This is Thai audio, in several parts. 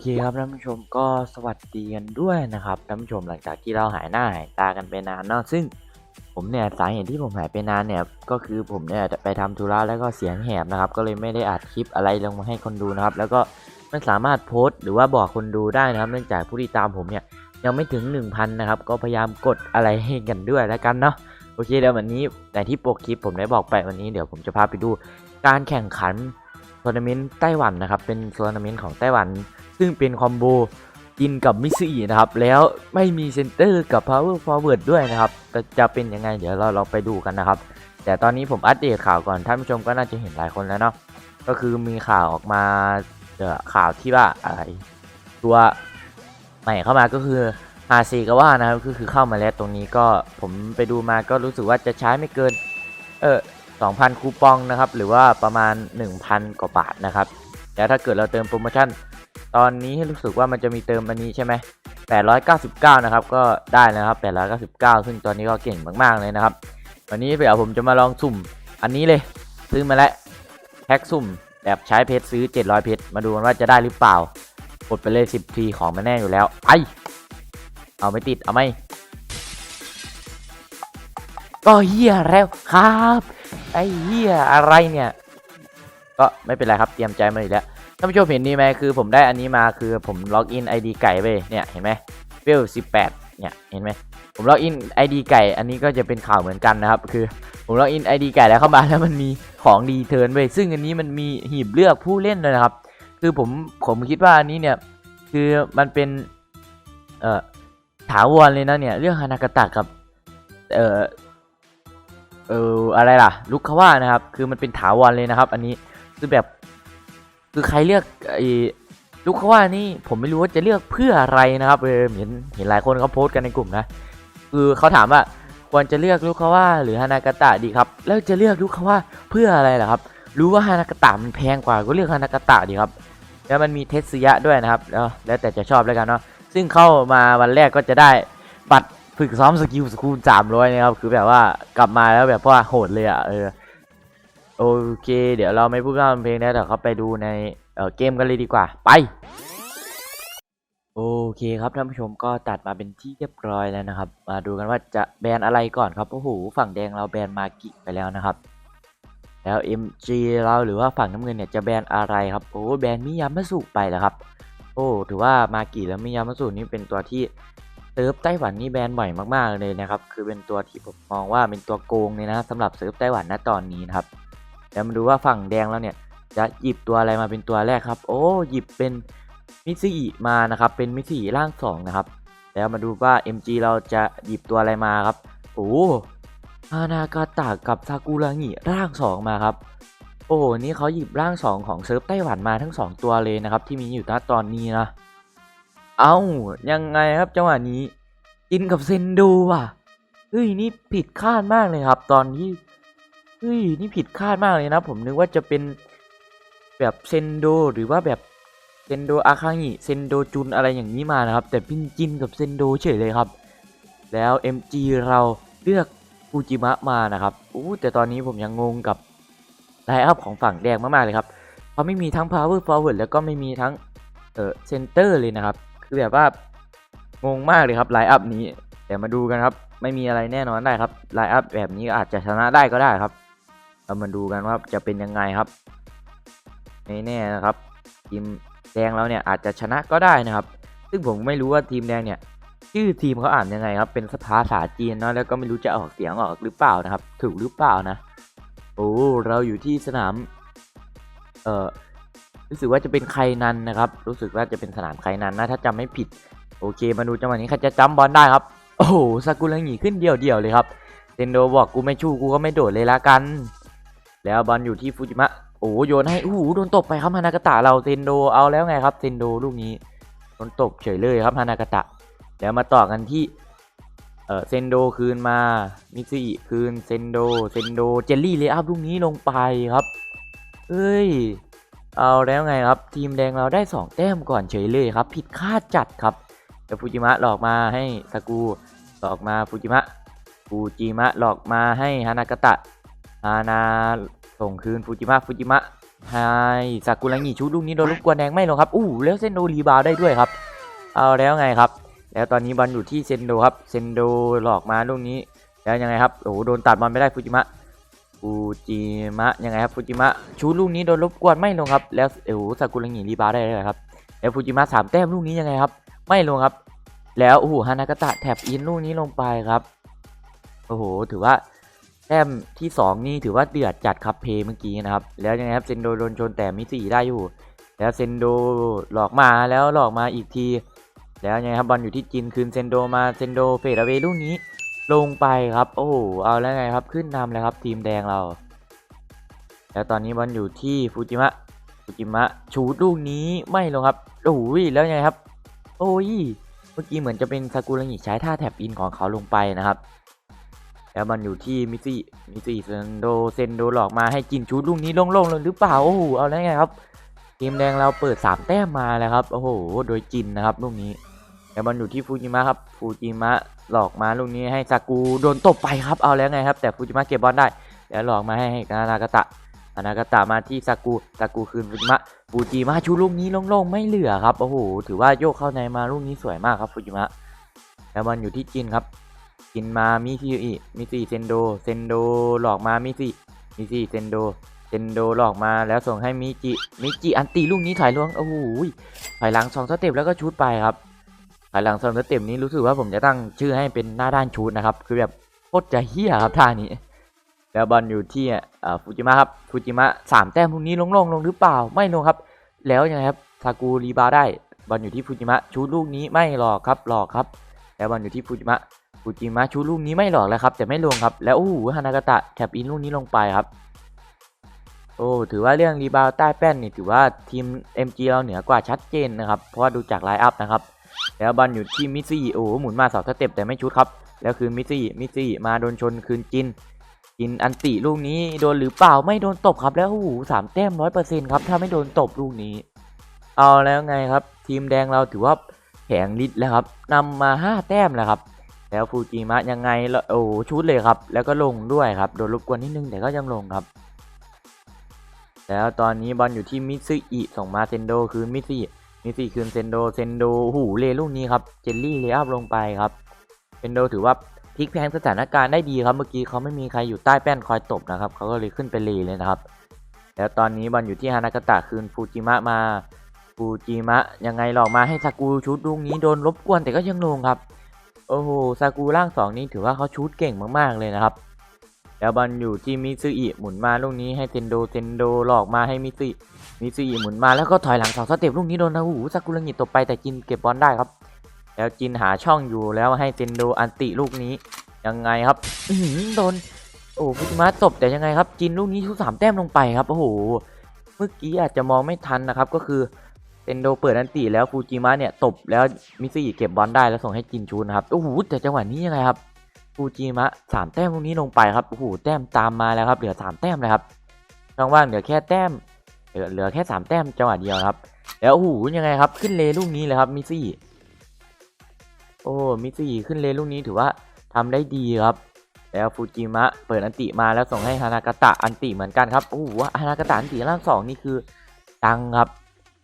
เคครับท่านผู้ชมก็สวัสดีกันด้วยนะครับท่านผู้ชมหลังจากที่เราหายหน้าหายตากันไปนานเนาะซึ่งผมเนี่ยสาเหตุที่ผมหายไปนานเนี่ยก็คือผมเนี่ยไปทำธุระแล้วก็เสียงแหบนะครับ ก็เลยไม่ได้อัดคลิปอะไรลงมาให้คนดูนะครับ แล้วก็ไม่สามารถโพสต์หรือว่าบอกคนดูได้นะครับ เนื่องจากผู้ติดตามผมเนี่ยยังไม่ถึง 1,000 นะครับ ก็พยายามกดอะไรให้กันด้วยแล้วกันเนาะโอเคเดี๋ยววันนี้แต่ที่โปกคลิปผมได้บอกไปวันนี้เดี๋ยวผมจะพาไปดูการแข่งขัน ทัวร์นาเมนต์ไต้หวันนะครับ เป็นทัวร์นาเมนต์ของไต้หวัน ซึ่งเป็นคอมโบกินกับมิสอีนะครับ แล้วไม่มีเซนเตอร์กับ power forward ด้วยนะครับแต่จะเป็นยังไงเดี๋ยวเราลองไปดูกันนะครับ แต่ตอนนี้ผมอัปเดตข่าวก่อนท่านผู้ชมก็น่าจะเห็นหลายคนแล้วเนาะก็คือมีข่าวออกมาเอ่อข่าวที่ว่าอะไรตัวใหม่เข้ามาก็คือฮาซีก็ว่านะครับก็คือเข้ามาแล้วตรงนี้ก็ผมไปดูมาก็รู้สึกว่าจะใช้ไม่เกิน เออ 2,000 คูปองนะครับ หรือว่าประมาณ 1,000 กว่าบาทนะครับแล้วถ้าเกิดเราเติมโปรโมชั่น ตอนนี้รู้สึกว่ามันจะมีเติมอันนี้ใช่ไหม899 นะครับ ก็ได้นะครับ 899 ซึ่งตอนนี้ก็เก่งมากๆเลยนะครับ วันนี้เดี๋ยวผมจะมาลองสุ่มอันนี้เลย ซื้อมาแล้วแพ็กสุ่มแบบใช้เพชรซื้อ 700 เพชรมาดูกันว่าจะได้หรือเปล่ากดไปเลย 10 ทีของมันแน่อยู่แล้วไอเอาไม่ติดเอาไม่ก็เฮียแล้วครับ ไอ้เฮียอะไรเนี่ย ก็ไม่เป็นไรครับเตรียมใจมาอีกแล้วท่านผู้ชมเห็นนี่ไหมคือผมได้อันนี้มาคือผมล็อกอิน ID ไก่ไปเนี่ยเห็นไหมเวล18เนี่ยเห็นไหมผมล็อกอิน ID ไก่ อันนี้ก็จะเป็นข่าวเหมือนกันนะครับ คือผมล็อกอิน ID ไก่แล้วเข้ามาแล้วมันมีของดีเทิร์นไปซึ่งอันนี้มันมีหีบเลือกผู้เล่นเลยนะครับ คือผมผมคิดว่าอันนี้เนี่ยคือมันเป็นเอ่อถาวรเลยนะเนี่ยเรื่องฮานากาตะกับเอ่อ เอออะไรล่ะลุคคาว่านะครับ คือมันเป็นถาวรเลยนะครับ อันนี้คือแบบคือใครเลือกไอ้ลูกเขาว่านี่ผมไม่รู้ว่าจะเลือกเพื่ออะไรนะครับเออเห็นเห็นหลายคนเขาโพสต์กันในกลุ่มนะคือเขาถามว่าควรจะเลือกลูกเขาว่า หรือฮานากาตะดีครับ แล้วจะเลือกลูกเขาว่าเพื่ออะไรล่ะครับ รู้ว่าฮานากาตะมันแพงกว่าก็เลือกฮานากาตะดีครับ แล้วมันมีเทสยะด้วยนะครับแล้วแล้วแต่จะชอบแล้วกันเนาะซึ่งเข้ามาวันแรกก็จะได้บัตร ฝึกซ้อมสกิลสกูลสามร้อยนะครับ คือแบบว่ากลับมาแล้วแบบว่าโหดเลยอะเออโอเค เดี๋ยวเราไม่พูดพร่ำเพลงแล้วเดี๋ยวเขาไปดูในเเกมกันเลยดีกว่า ไป โอเคครับท่านผู้ชมก็ตัดมาเป็นที่เรียบร้อยแล้วนะครับ มาดูกันว่าจะแบนอะไรก่อนครับโอ้โหฝั่งแดงเราแบนมากิไปแล้วนะครับ แล้ว MG เราหรือว่าฝั่งน้ำเงินเนี่ยจะแบนอะไรครับโอ้แบนมิยามาสุไปแล้วครับ โอ้ถือว่ามากิและมิยามาสุนี่เป็นตัวที่ เซิร์ฟไต้หวันนี่แบนบ่อยมากๆเลยนะครับ คือเป็นตัวที่ผมมองว่าเป็นตัวโกงเลยนะสำหรับเซิร์ฟไต้หวันณตอนนี้นะครับเดี๋ยวมาดูว่าฝั่งแดงแล้วเนี่ยจะหยิบตัวอะไรมาเป็นตัวแรกครับ โอ้หยิบเป็นมิซิอิมานะครับ เป็นมิซิอิร่างสองนะครับ แล้วมาดูว่า MG เราจะหยิบตัวอะไรมาครับ โอ้ฮานากาตะกับซากุระงิร่างสองมาครับ โอ้นี่เขาหยิบร่างสองของเซิร์ฟไต้หวันมาทั้งสองตัวเลยนะครับ ที่มีอยู่ณตอนนี้นะ เอ้ายังไงครับจังหวะนี้กินกับเซนดูว่ะเฮ้ยนี่ผิดคาดมากเลยครับ ตอนที่เฮ้ยนี่ผิดคาดมากเลยนะ ผมนึกว่าจะเป็นแบบเซนโดหรือว่าแบบเซนโดอาคางิเซนโดจุนอะไรอย่างนี้มานะครับ แต่พินจินกับเซนโดเฉยเลยครับ แล้ว MG เราเลือกฟูจิมะมานะครับอู้แต่ตอนนี้ผมยังงงกับไลน์อัพของฝั่งแดงมากๆเลยครับเขาไม่มีทั้ง power forward แล้วก็ไม่มีทั้งเออเซนเตอร์เลยนะครับ คือแบบว่างงมากเลยครับไลน์อัพนี้แต่มาดูกันครับ ไม่มีอะไรแน่นอนได้ครับไลน์อัพแบบนี้อาจจะชนะได้ก็ได้ครับ เรามาดูกันว่าจะเป็นยังไงครับไม่แน่นะครับ ทีมแดงเราเนี่ยอาจจะชนะก็ได้นะครับ ซึ่งผมไม่รู้ว่าทีมแดงเนี่ยชื่อทีมเขาอ่านยังไงครับ เป็นภาษาจีนเนาะแล้วก็ไม่รู้จะออกเสียงออกหรือเปล่านะครับ ถูกหรือเปล่านะ โอ้เราอยู่ที่สนาม เอ่อ รู้สึกว่าจะเป็นไครนันนะครับ รู้สึกว่าจะเป็นสนามไครนันนะถ้าจำไม่ผิด โอเค มาดูจังหวะนี้ใครจะจัมป์บอลได้ครับ โอ้โหซากุระหงีขึ้นเดี่ยวเลยครับเซนโดบอกกูไม่ชูกูก็ไม่โดดเลยละกัน แล้วบอลอยู่ที่ฟูจิมะโอ้โยนให้โอ้โหโดนตบไปครับฮานากาตะเราเซนโดเอาแล้วไงครับเซนโดลูกนี้โดนตบเฉยเลยครับฮานากาตะ แล้วมาต่อกันที่เออเซนโดคืนมามิซิอิคืนเซนโดเซนโดเจลลี่เลอัพลูกนี้ลงไปครับเอ้ย เอาแล้วไงครับ ทีมแดงเราได้ 2 แต้มก่อนเฉยเลยครับ ผิดคาดจัดครับแต่ฟูจิมะหลอกมาให้ซากุหลอกมาฟูจิมะฟูจิมะหลอกมาให้ฮานากาตะฮานาส่งคืนฟูจิมะฟูจิมะไฮซากุระงิชุดลูกนี้โดนรบกกวนแดงไม่ลงครับอู้แล้วเซนโดรีบาวด์ได้ด้วยครับ เอาแล้วไงครับ แล้วตอนนี้บอลอยู่ที่เซนโดครับเซนโดหลอกมาลูกนี้แล้วยังไงครับโอ้โหโดนตัดบอลไม่ได้ฟูจิมะ ฟูจิมะยังไงครับฟูจิมะชูลูกนี้โดนรบกวนไม่ลงครับ แล้วโอ้โหซากุระงิรีบาได้เลยครับแล้วฟูจิมะสามแต้มลูกนี้ยังไงครับ ไม่ลงครับ แล้วโอ้โหฮานากาตะแทบอินลูกนี้ลงไปครับโอ้โหถือว่าแต้มที่สองนี่ถือว่าเดือดจัดครับเพย์เมื่อกี้นะครับ แล้วยังไงครับเซนโดโดนชนแต่มิสี่ได้อยู่ แล้วเซนโดหลอกมาแล้วหลอกมาอีกที แล้วยังไงครับบอลอยู่ที่จินคืนเซนโดมาเซนโดเฟดเอาไว้ลูกนี้ ลงไปครับ โอ้โหเอาแล้วไงครับขึ้นนำแล้วครับ ทีมแดงเรา แล้วตอนนี้บอลอยู่ที่ฟูจิมะฟูจิมะชูดลูกนี้ไม่ลงครับโอ้ยแล้วไงครับ โอ้ยเมื่อกี้เหมือนจะเป็นซากุระงิใช้ท่าแท็บอินของเขาลงไปนะครับ แล้วมันอยู่ที่มิซิมิซิเซนโดเซนโดหลอกมาให้จินชูดลูกนี้โล่งๆเลยหรือเปล่าโอ้โหเอาแล้วไงครับทีมแดงเราเปิด3แต้มมาแล้วครับโอ้โหโดยจินนะครับลูกนี้ แต่บอลอยู่ที่ฟูจิมะครับฟูจิมะหลอกมาลูกนี้ให้ซากูโดนตบไปครับเอาแล้วไงครับ แต่ฟูจิมะเก็บบอลได้ แล้วหลอกมาให้ให้กานากาตะกานากาตะมาที่ซากูซากูคืนฟูจิมะฟูจิมะชูลูกนี้โล่งๆไม่เหลือครับโอ้โหถือว่าโยกเข้าในมาลูกนี้สวยมากครับฟูจิมะแล้วบอลอยู่ที่จินครับจินมามิซิอิมิซิเซนโดเซนโดหลอกมามิซิมิซิเซนโดเซนโดหลอกมาแล้วส่งให้มิจิมิจิอันตีลูกนี้ถอยลวงโอ้โหถอยหลังสองสเต็ปแล้วก็ชูดไปครับ ถอยหลังสองสเต็ปนี้รู้สึกว่าผมจะตั้งชื่อให้เป็นหน้าด้านชูดนะครับ คือแบบโคตรจะเฮี้ยครับท่านี้ แล้วบอลอยู่ที่ฟูจิมะครับฟูจิมะสามแต้มลูกนี้ลงลงลงหรือเปล่าไม่ลงครับ แล้วยังไงครับซากูรีบาได้บอลอยู่ที่ฟูจิมะชูดลูกนี้ไม่หลอกครับหลอกครับ แล้วบอลอยู่ที่ฟูจิมะฟูจิมะชูดลูกนี้ไม่หลอกแล้วครับแต่ไม่ลงครับแล้วโอ้โหฮานากาตะแคปอินลูกนี้ลงไปครับโอ้ถือว่าเรื่องรีบาวใต้แป้นนี่ถือว่าทีม MG เราเหนือกว่าชัดเจนนะครับ เพราะว่าดูจากไลน์อัพนะครับ แล้วบอลอยู่ที่มิซี่โอ้หมุนมาสองสเต็ปแต่ไม่ชุดครับ แล้วคืนมิซี่มิซี่มาโดนชนคืนจิน จินอันติลูกนี้โดนหรือเปล่าไม่โดนตบครับแล้วโอ้โหสามแต้มร้อยเปอร์เซ็นต์ครับถ้าไม่โดนตบลูกนี้ เอาแล้วไงครับ ทีมแดงเราถือว่าแผงลิดแล้วครับนำมาห้าแต้มแล้วครับ แล้วฟูจิมะยังไงล้วโอ้ชุดเลยครับ แล้วก็ลงด้วยครับโดนรบกวนนิดนึงแต่ก็ยังลงครับแล้วตอนนี้บอลอยู่ที่มิซึอิส่งมาเซนโดคืนมิซึอิ มิซึอิคืนเซนโดเซนโดหูเลลูกนี้ครับเจลลี่เลอัพลงไปครับเซนโดถือว่าพลิกแพลงสถานการณ์ได้ดีครับเมื่อกี้เขาไม่มีใครอยู่ใต้แป้นคอยตบนะครับเขาก็เลยขึ้นไปเลเลยนะครับ แล้วตอนนี้บอลอยู่ที่ฮานากาตะคืนฟูจิมะมาฟูจิมะยังไงหลอกมาให้ซากูชุดลูกนี้โดนรบกวนแต่ก็ยังลงครับโอ้โหซากูร่างสองนี้ถือว่าเขาชูดเก่งมากๆเลยนะครับ แล้วบอลอยู่ที่มิซึอิหมุนมาลูกนี้ให้เซนโดเซนโดหลอกมาให้มิซึมิซึอิหมุนมาแล้วก็ถอยหลังสองสเต็ปลูกนี้โดนนะโอ้โหซากุระงิตตบไปแต่จินเก็บบอลได้ครับ แล้วจินหาช่องอยู่แล้วให้เซนโดอันติลูกนี้ยังไงครับโดนโอ้ฟุจิมะตบแต่ยังไงครับจินลูกนี้ชุดสามแต้มลงไปครับโอ้โหเมื่อกี้อาจจะมองไม่ทันนะครับก็คือเซนโดเปิดอันติแล้วฟูจิมะเนี่ยตบแล้วมิซึอิเก็บบอลได้แล้วส่งให้จินชูนะครับโอ้โหแต่จังหวะนี้ยังไงครับ ฟูจิมะสามแต้มตรงนี้ลงไปครับโอ้โหแต้มตามมาแล้วครับเหลือสามแต้มเลยครับช่องว่างเหลือแค่แต้มเหลือเหลือแค่สามแต้มจังหวะเดียวครับ แล้วโอ้โหยังไงครับขึ้นเลลูกนี้เลยครับมิซี่โอ้มิซี่ขึ้นเลลูกนี้ถือว่าทำได้ดีครับ แล้วฟูจิมะเปิดอันติมาแล้วส่งให้ฮานากาตะอันติเหมือนกันครับโอ้โหฮานากาตะอันติร่างสองนี่คือดังครับ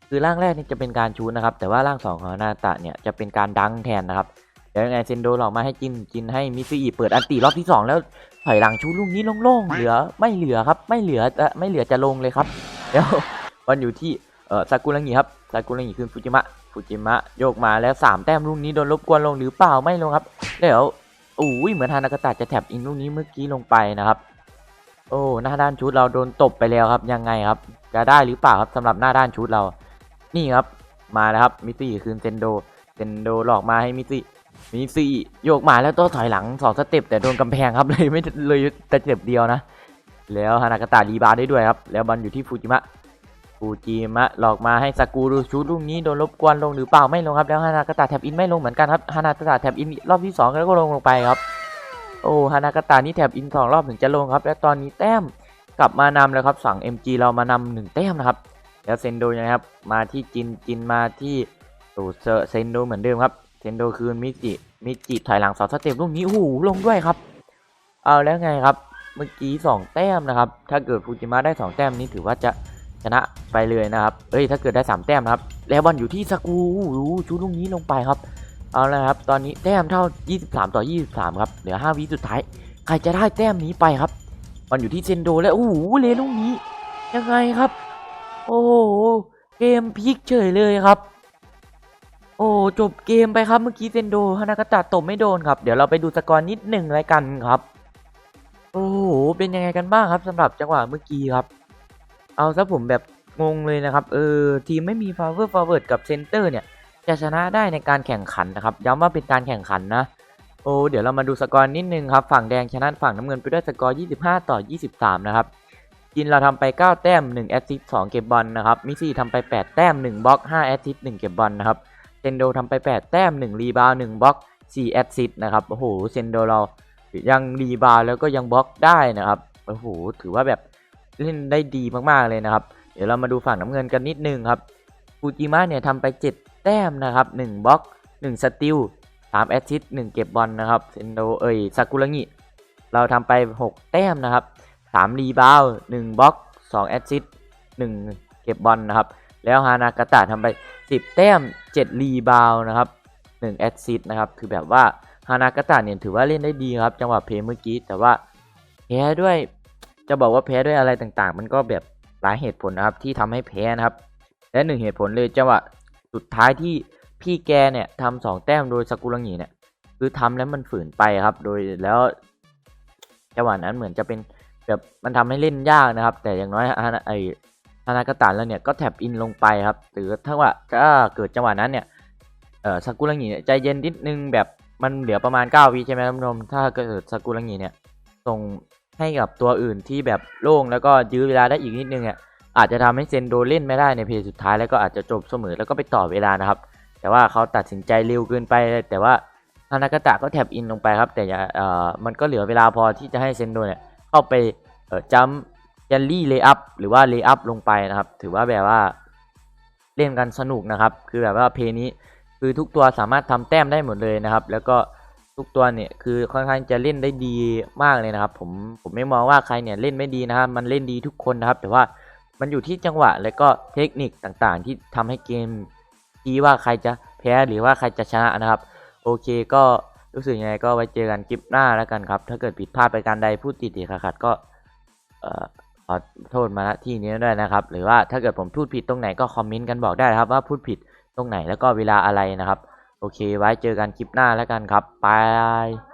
คือร่างแรกนี่จะเป็นการชูนนะครับ แต่ว่าร่างสองของฮานากาตะเนี่ยจะเป็นการดังแทนนะครับ เดี๋ยวยังไงเซนโดหลอกมาให้จินจินให้มิซิอิเปิดอันตีรอบที่สองแล้วถอยหลังชูลูกนี้โล่งๆเหลือไม่เหลือครับไม่เหลือจะไม่เหลือจะลงเลยครับแล้วบอลอยู่ที่เออซากุระงิครับซากุระงิคืนฟูจิมะฟูจิมะโยกมาแล้วสามแต้มลูกนี้โดนรบกวนลงหรือเปล่าไม่ลงครับเดี๋ยวอุ้ยเหมือนฮานากาตะจะแท็บอินลูกนี้เมื่อกี้ลงไปนะครับ โอ้หน้าด้านชุดเราโดนตบไปแล้วครับยังไงครับ จะได้หรือเปล่าครับสำหรับหน้าด้านชุดเรา นี่ครับมาแล้วครับมิซิอิคืนเซนโดเซนโดหลอกมาให้มิซิ มีสี่โยกมาแล้วโต้ถอยหลังสองสเต็ปแต่โดนกำแพงครับเลยไม่เลยแต่เจ็บเดียวนะ แล้วฮานากาตะรีบาวด์ได้ด้วยครับ แล้วบอลอยู่ที่ฟูจิมะฟูจิมะหลอกมาให้ซากูรูชูลูกนี้โดนรบกวนลงหรือเปล่าไม่ลงครับแล้วฮานากาตะแท็บอินไม่ลงเหมือนกันครับฮานากาตะแท็บอินรอบที่สองแล้วก็ลงลงไปครับ โอ้ฮานากาตะนี่แท็บอินสองรอบถึงจะลงครับ แล้วตอนนี้แต้มกลับมานำแล้วครับสั่ง MG เรามานำหนึ่งแต้มนะครับ แล้วเซนโดยังครับมาที่จินจินมาที่โอเซเซนโดเหมือนเดิมครับ เซนโดคืนมิจิมิจิถอยหลังสองสเต็ปลูกนี้โอ้โหลงด้วยครับ เอาแล้วไงครับ เมื่อกี้สองแต้มนะครับ ถ้าเกิดฟูจิมะได้สองแต้มนี้ถือว่าจะชนะไปเลยนะครับเอ้ยถ้าเกิดได้3แต้มนะครับ แล้วบอลอยู่ที่สกรูโอ้โหชูลูกนี้ลงไปครับ เอาละครับ ตอนนี้แต้มเท่า 23 ต่อ 23 ครับ เหลือ 5 วิสุดท้าย ใครจะได้แต้มนี้ไปครับบอลอยู่ที่เซนโดแล้ว โอ้โหเลลูกนี้ ยังไงครับ โอ้โห เกมพลิกเฉยเลยครับ โอ้จบเกมไปครับเมื่อกี้เซนโดฮานากาตะตบไม่โดนครับ เดี๋ยวเราไปดูสกอร์นิดหนึ่งรายกันครับ โอ้โหเป็นยังไงกันบ้างครับสำหรับจังหวะเมื่อกี้ครับ เอาซะผมแบบงงเลยนะครับเออทีมไม่มีฟา w วอร์ฟอร์เวิร์ดกับเซนเตอร์เนี่ย จะชนะได้ในการแข่งขันนะครับย้ำว่าเป็นการแข่งขันนะโอ้เดี๋ยวเรามาดูสกอร์นิดนึงครับ ฝั่งแดงชนะฝั่งน้ำเงินไปด้วยสกอร์ 25 ต่อ 23 นะครับจินเราทำไป 9 แต้ม 1 แอสซิสต์2เก็บบอลนะครับมิซี่ทำไป 8 แต้ม 1บล็อก 5 แอสซิสต์1เก็บบอลนะครับ นโดทำไป 8 แต้ม 1 รีบาว1บล็อก4แอสซิสต์นะครับ โอ้โห เซนโดเรายังรีบาวด์แล้วก็ยังบล็อกได้นะครับ โอ้โห ถือว่าแบบเล่นได้ดีมากๆเลยนะครับ เดี๋ยวเรามาดูฝั่งน้ำเงินกันนิดนึงครับ ฟูจิมะเนี่ยทำไป 7 แต้มนะครับ1บล็อก 1 สติล3แอสซิส1เก็บบอลนะครับ เซนโดเอ้ยซากุระงิ เราทำไป 6 แต้มนะครับ3รีบาว1บล็อก2แอสซิส1เก็บบอลนะครับ แล้วฮานากาตะทำไป 10 แต้ม 7 รีบาวนะครับ1แอสซิสต์นะครับ คือแบบว่าฮานากาตะเนี่ยถือว่าเล่นได้ดีครับ จังหวะเพลย์เมื่อกี้ แต่ว่าแพ้ด้วย จะบอกว่าแพ้ด้วยอะไรต่างๆ มันก็แบบหลายเหตุผลนะครับที่ทำให้แพ้นะครับ และหนึ่งเหตุผลเลยจังหวะสุดท้ายที่พี่แกเนี่ยทำสองแต้มโดยสกุลังหีเนี่ย คือทำแล้วมันฝืนไปครับ โดยแล้วจังหวะนั้นเหมือนจะเป็นแบบมันทำให้เล่นยากนะครับ แต่อย่างน้อยฮานาไอ ฮานากาตะแล้วเนี่ยก็แท็บอินลงไปครับหรือถ้าว่าถ้าเกิดจังหวะนั้นเนี่ยเออสกุลังหีเนี่ยใจเย็นนิดนึงแบบมันเหลือประมาณ9วิใช่ไหมครับคุณผู้ชมถ้าเกิดสกุลังหีเนี่ยส่งให้กับตัวอื่นที่แบบโล่งแล้วก็ยื้อเวลาได้อีกนิดนึงเนี่ยอาจจะทำให้เซนโดเล่นไม่ได้ในเพลย์สุดท้ายแล้วก็อาจจะจบเสมอแล้วก็ไปต่อเวลานะครับ แต่ว่าเขาตัดสินใจเร็วเกินไป แต่ว่าฮานากาตะก็แท็บอินลงไปครับ แต่อย่าเอ่อมันก็เหลือเวลาพอที่จะให้เซนโดเนี่ยเข้าไปเอ่อจัม ยันลี่เลย์อัพหรือว่าเลย์อัพลงไปนะครับ ถือว่าแบบว่าเล่นกันสนุกนะครับ คือแบบว่าเพลย์นี้คือทุกตัวสามารถทำแต้มได้หมดเลยนะครับ แล้วก็ทุกตัวเนี่ยคือค่อนข้างจะเล่นได้ดีมากเลยนะครับ ผมผมไม่มองว่าใครเนี่ยเล่นไม่ดีนะครับ มันเล่นดีทุกคนนะครับ แต่ว่ามันอยู่ที่จังหวะและก็เทคนิคต่างๆ ที่ทำให้เกมชี้ว่าใครจะแพ้หรือว่าใครจะชนะนะครับ โอเคก็รู้สึกยังไงก็ไว้เจอกันคลิปหน้าแล้วกันครับ ถ้าเกิดผิดพลาดไปการใดพูดติดติขัดๆก็ เอ่อ ขอโทษมาณที่นี้ด้วยนะครับ หรือว่าถ้าเกิดผมพูดผิดตรงไหนก็คอมเมนต์กันบอกได้ครับว่าพูดผิดตรงไหนแล้วก็เวลาอะไรนะครับ โอเค ไว้เจอกันคลิปหน้าแล้วกันครับบาย